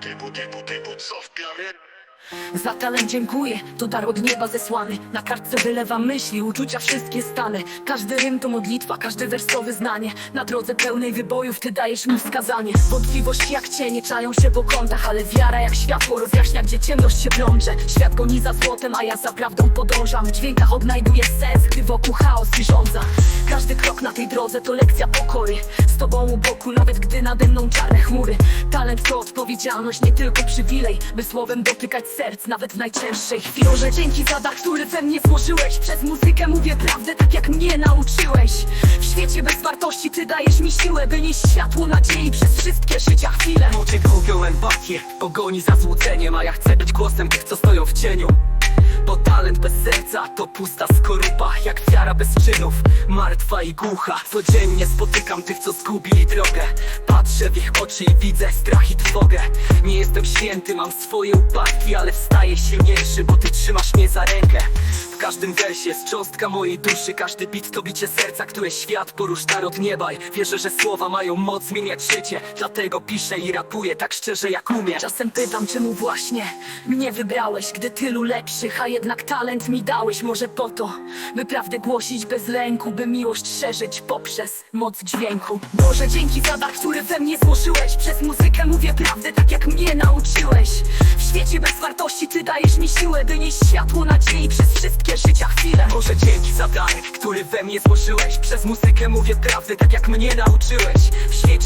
boot et boot et boot sauf bien. Za talent dziękuję, to dar od nieba zesłany. Na kartce wylewam myśli, uczucia wszystkie stany. Każdy rym to modlitwa, każdy wers to wyznanie Na drodze pełnej wybojów ty dajesz mi wskazanie. Wątpliwości jak cienie czają się po kątach Ale wiara jak światło rozjaśnia, gdzie ciemność się plącze. Świat goni za złotem, a ja za prawdą podążam. W dźwiękach odnajduję sens, gdy wokół chaos i rządza Każdy krok na tej drodze to lekcja pokory. Z tobą u boku, nawet gdy nade mną czarne chmury. Talent to odpowiedzialność, nie tylko przywilej By słowem dotykać serc, nawet w najcięższej chwili. Boże, dzięki za dar, który we mnie złożyłeś. Przez muzykę mówię prawdę, tak jak mnie nauczyłeś. W świecie bez wartości ty dajesz mi siłę By nieść światło nadziei przez wszystkie życia. Chwile. Ludzie gubią empatię pogoni za złudzeniem A ja chcę być głosem tych, co stoją w cieniu talent bez serca to pusta skorupa Jak wiara bez czynów, martwa i głucha Codziennie spotykam tych, co zgubili drogę. Patrzę w ich oczy i widzę strach i trwogę. Nie jestem święty, mam swoje upadki Ale wstaję silniejszy, bo ty trzymasz mnie za rękę W każdym wersie jest cząstka mojej duszy Każdy bit to bicie serca, które świat porusz dar od nieba I Wierzę, że słowa mają moc zmieniać życie Dlatego piszę i rapuję tak szczerze jak umiem Czasem pytam, czemu właśnie mnie wybrałeś, gdy tylu lepszych, a jednak talent mi dałeś. Może po to, by prawdę głosić bez lęku, by miłość szerzyć poprzez moc dźwięku. Boże, dzięki za który we mnie złożyłeś. Przez muzykę mówię prawdę, tak jak mnie nauczyłeś. Świecie bez wartości. Ty dajesz mi siłę, by nieść światło nadziei przez wszystkie życia chwile. Boże dzięki za dar, który we mnie złożyłeś. Przez muzykę mówię prawdę, tak jak mnie nauczyłeś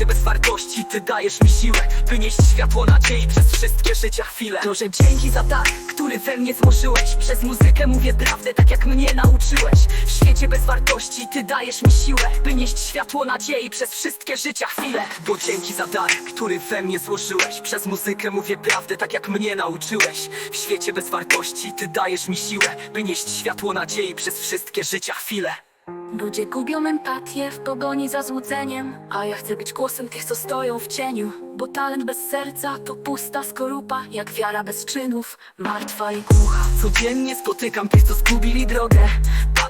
Świecie bez wartości ty dajesz mi siłę By nieść światło nadziei przez wszystkie życia chwile. Boże, dzięki za dar, który we mnie złożyłeś. Przez muzykę mówię prawdę, tak jak mnie nauczyłeś. W świecie bez wartości ty dajesz mi siłę By nieść światło nadziei przez wszystkie życia chwile. Bo dzięki za dar, który we mnie złożyłeś. Przez muzykę mówię prawdę, tak jak mnie nauczyłeś. W świecie bez wartości ty dajesz mi siłę By nieść światło nadziei przez wszystkie życia chwile Ludzie gubią empatię w pogoni za złudzeniem A ja chcę być głosem tych, co stoją w cieniu. Bo talent bez serca to pusta skorupa Jak wiara bez czynów, martwa i głucha. Codziennie spotykam tych, co zgubili drogę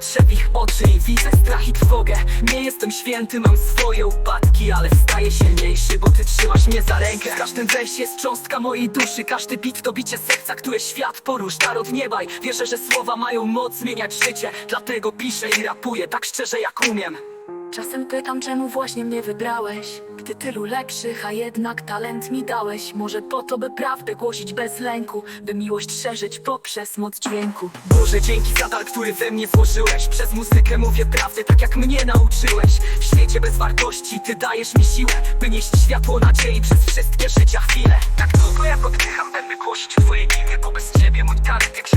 Patrzę w ich oczy i widzę strach i trwogę. Nie jestem święty, mam swoje upadki Ale wstaję silniejszy, bo ty trzymasz mnie za rękę. W każdym wersie jest cząstka mojej duszy Każdy bit to bicie serca, które świat porusz Dar od nieba i wierzę, że słowa mają moc zmieniać życie Dlatego piszę i rapuję tak szczerze jak umiem Czasem pytam, czemu właśnie mnie wybrałeś? Gdy tylu lepszych, a jednak talent mi dałeś. Może po to, by prawdę głosić bez lęku By miłość szerzyć poprzez moc dźwięku. Boże, dzięki za dar, który we mnie złożyłeś. Przez muzykę mówię prawdę, tak jak mnie nauczyłeś. W świecie bez wartości ty dajesz mi siłę By nieść światło nadziei przez wszystkie życia chwile. Tak długo jak oddycham, będę głosić twoje imię Bo bez ciebie mój talent jak